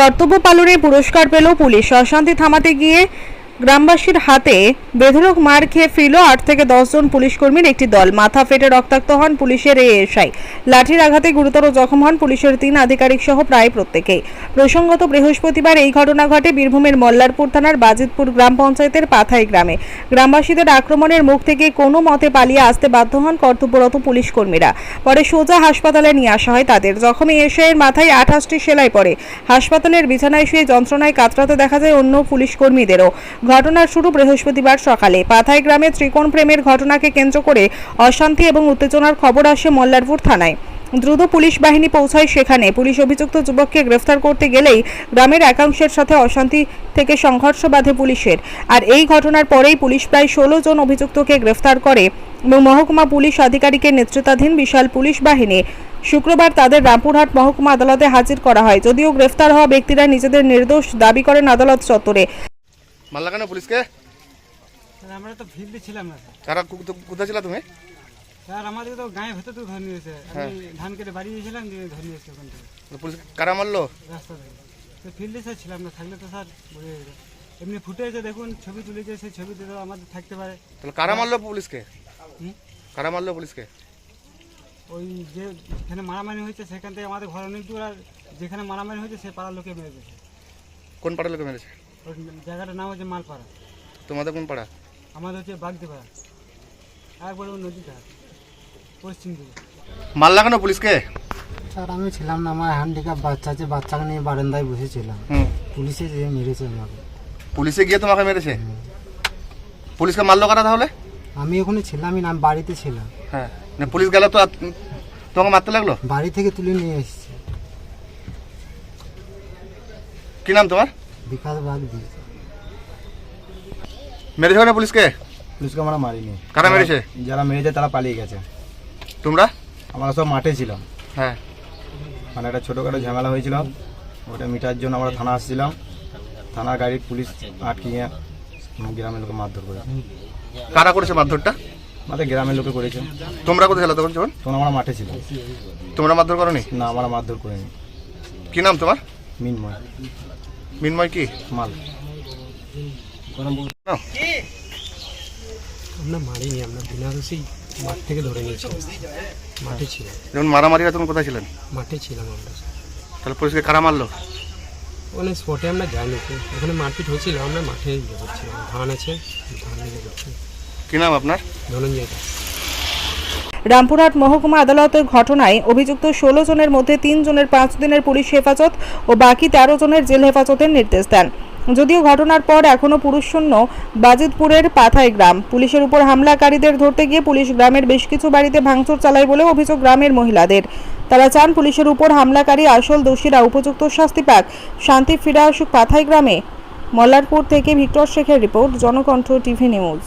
কর্তব্য পালনে পুরস্কার পেল পুলিশ। অশান্তি থামাতে গিয়ে গ্রামবাসীর হাতে বেধরক মার খেয়ে ফিরল আট থেকে দশজন পুলিশ কর্মীর একটি দল। মাথা ফেটে রক্তাক্ত হন পুলিশের এএসআই। লাঠির আঘাতে গুরুতর জখম হন পুলিশের তিন আধিকারিক সহ প্রায় প্রত্যেকেই। প্রসঙ্গত, বৃহস্পতিবার এই ঘটনা ঘটে বীরভূমের মল্লারপুর থানার বাজিতপুর গ্রাম পঞ্চায়েতের পাথাই গ্রামে। গ্রামবাসীদের আক্রমণের মুখ থেকে কোনো মতে পালিয়ে আসতে বাধ্য হন কর্তব্যরত পুলিশ কর্মীরা পরে সোজা হাসপাতালে নিয়ে আসা হয় তাদের। জখমী এসআইয়ের মাথায় আঠাশটি সেলাই পড়ে। হাসপাতালের বিছানায় শুয়ে যন্ত্রণায় কাতরাতে দেখা যায় অন্য পুলিশ কর্মীদেরও ঘটনার শুরু বৃহস্পতিবার সকালে। পাথাই গ্রামে ত্রিকোণ প্রেমের ঘটনাকে কেন্দ্র করে অশান্তি এবং উত্তেজনার খবর আসে মল্লারপুর থানায়। দ্রুত পুলিশ বাহিনী পৌঁছায় সেখানে। পুলিশ অভিযুক্ত যুবককে গ্রেফতার করতে গেলেই গ্রামের একাংশের সাথে অশান্তি থেকে সংঘর্ষ বাধে পুলিশের। আর এই ঘটনার পরেই পুলিশ প্রায় ষোলো জন অভিযুক্তকে গ্রেফতার করে এবং মহকুমা পুলিশ আধিকারিকের নেতৃত্বাধীন বিশাল পুলিশ বাহিনী শুক্রবার তাদের রামপুরহাট মহকুমা আদালতে হাজির করা হয়। যদিও গ্রেফতার হওয়া ব্যক্তিরা নিজেদের নির্দোষ দাবি করেন আদালত চত্বরে। মারলা কেন পুলিশকে? স্যার আমরা তো ফিল্ডে ছিলাম না স্যার। কারা কোথায় ছিল তুমি? স্যার আমাদের তো গায়ে ভেতর তো ধরে নিয়েছে আমি ধান কেটে বাড়ি গিয়েছিলাম দিয়ে ধরে নিয়েছে ওখান থেকে। পুলিশ কারা মারলো? রাস্তা থেকে তো ফিল্ডে স্যার ছিলাম না। থাকলে তো স্যার বলে। এমনি ফুটেছে দেখুন ছবি তুলেছে সেই ছবিতে তো আমাদের থাকতে পারে। তাহলে কারা মারলো পুলিশকে? কারা মারলো পুলিশকে? ওই যে যেখানে মারামারি হয়েছে সেখান থেকে আমাদের ঘর অনেক দূর আর যেখানে মারামারি হয়েছে সে পাড়ার লোকে মেরে দিয়েছে কোন পাড়ার লোকে মেরেছে? ওই জায়গাটার নাম হচ্ছে মালপাড়া। তোমাদের কোন পাড়া? আমাদের হচ্ছে বাগদিপাড়া। একবারে ওই নদীটা পশ্চিম দিকে। মারলা কেন পুলিশকে? স্যার আমি ছিলাম না আমার হ্যান্ডিক্যাপ বাচ্চা আছে বাচ্চাকে নিয়ে বারান্দায় বসেছিলাম। হুম। পুলিশে যে মেরেছে আমাকে। পুলিশে গিয়ে তোমাকে মেরেছে? পুলিশকে মারলো কারা তাহলে? আমি ওখানে ছিলামই না আমি বাড়িতে ছিলাম। হ্যাঁ। না পুলিশ গেল তো আর তোমাকে মারতে লাগল? বাড়ি থেকে তুলে নিয়ে এসেছি। কি নাম তোমার? বিকাশ বাগ দিয়েছে মেরেছে না পুলিশকে পুলিশকে আমরা মারিনি কারা মেরেছে যারা মেরেছে তারা পালিয়ে গেছে তোমরা আমরা সব মাঠে ছিলাম হ্যাঁ মানে একটা ছোটোখাটো ঝামেলা হয়েছিল। ওটা মিটার জন্য আমরা থানা আসছিলাম। থানার গাড়ি পুলিশ আটকিয়ে গ্রামের লোকে মারধর করে কারা করেছে মারধরটা? আমাদের গ্রামের লোকে করেছে। তোমরা কোথায় ছিল তখন যখন? তখন আমরা মাঠে ছিলাম। তোমরা মারধর করনি? না আমরা মারধর করিনি। কি নাম তোমার? মিনময়। মিনময় কি? মাল। আমরা মারিনি আমরা বিনা দোষেই মাঠ থেকে ধরে নিয়েছি। মাঠে ছিল যখন মারামারি হয় তখন কোথায় ছিলেন? মাঠে ছিলাম আমরা। তাহলে পুলিশকে কারা মারলো? ওখানে স্পটে আমরা যাইনি। ওখানে মারপিট হয়েছিল আমরা মাঠে ইয়ে করছিলাম ধান আছে ধান ইয়ে করছি কি নাম আপনার? ধনঞ্জয় দাস। রামপুরহাট মহকুমা আদালতের ঘটনায় অভিযুক্ত ষোলো জনের মধ্যে তিন জনের পাঁচ দিনের পুলিশ হেফাজত ও বাকি তেরো জনের জেল হেফাজতের নির্দেশ দেন। যদিও ঘটনার পর এখনও পুরুষশূন্য বাজিতপুরের পাথাই গ্রাম। পুলিশের উপর হামলাকারীদের ধরতে গিয়ে পুলিশ গ্রামের বেশ কিছু বাড়িতে ভাঙচুর চালায় বলেও অভিযোগ গ্রামের মহিলাদের। তারা চান পুলিশের উপর হামলাকারী আসল দোষীরা উপযুক্ত শাস্তি পাক। শান্তি ফিরে আসুক পাথাই গ্রামে। মল্লারপুর থেকে ভিক্টর শেখের রিপোর্ট, জনকণ্ঠ টিভি নিউজ।